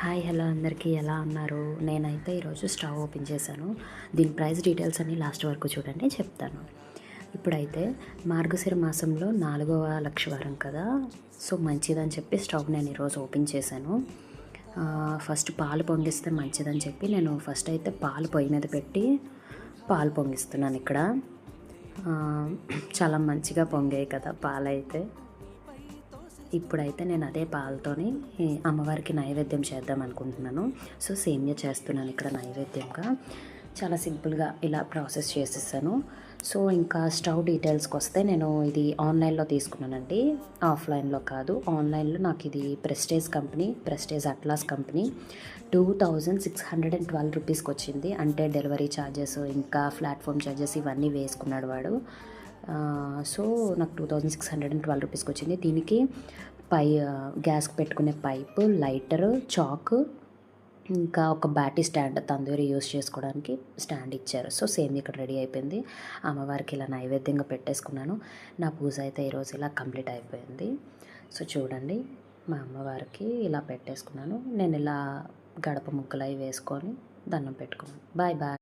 Hi hello అందరికీ ఎలా ఉన్నారు? నేనైతే ఈరోజు స్టవ్ ఓపెన్ చేశాను. దీని ప్రైస్ డీటెయిల్స్ అన్ని లాస్ట్ వరకు చూడండి చెప్తాను. ఇప్పుడైతే మార్గశిర మాసంలో నాలుగవ లక్షవారం కదా. సో మంచిదని చెప్పి స్టవ్ నేను ఈరోజు ఓపెన్ చేశాను. ఫస్ట్ పాలు పొంగిస్తే మంచిదని చెప్పి నేను ఫస్ట్ అయితే పాలు పొయ్యి మీద పెట్టి పాలు పొంగిస్తున్నాను ఇక్కడ. చాలా మంచిగా పొంగాయి కదా పాలు అయితే ఇప్పుడైతే నేను అదే పాలతోని అమ్మవారికి నైవేద్యం చేద్దాం అనుకుంటున్నాను. సో సేమియా చేస్తున్నాను ఇక్కడ నైవేద్యంగా. చాలా సింపుల్గా ఇలా ప్రాసెస్ చేసేసాను. సో ఇంకా స్టవ్ డీటెయిల్స్కి వస్తే నేను ఇది ఆన్లైన్లో తీసుకున్నానండి. ఆఫ్లైన్లో కాదు ఆన్లైన్లో నాకు ఇది Prestige company Prestige Atlas company. Two thousand six hundred and twelve రూపీస్కి వచ్చింది. అంటే డెలివరీ ఛార్జెస్ ఇంకా ప్లాట్ఫామ్ ఛార్జెస్ ఇవన్నీ వేసుకున్నాడు వాడు. సో నాకు two thousand six hundred and twelve రూపీస్కి వచ్చింది. దీనికి పై గ్యాస్కి పెట్టుకునే పైపు లైటర్ చాక్ ఇంకా ఒక బ్యాటరీ స్టాండ్ తందూరి యూస్ చేసుకోవడానికి స్టాండ్ ఇచ్చారు. సో సేమ్ ఇక్కడ రెడీ అయిపోయింది. అమ్మవారికి ఇలా నైవేద్యంగా పెట్టేసుకున్నాను. నా పూజ అయితే ఈరోజు ఇలా కంప్లీట్ అయిపోయింది. సో చూడండి మా అమ్మవారికి ఇలా పెట్టేసుకున్నాను. నేను ఇలా గడప ముక్కలు అవి వేసుకొని దండం పెట్టుకున్నాను. Bye bye.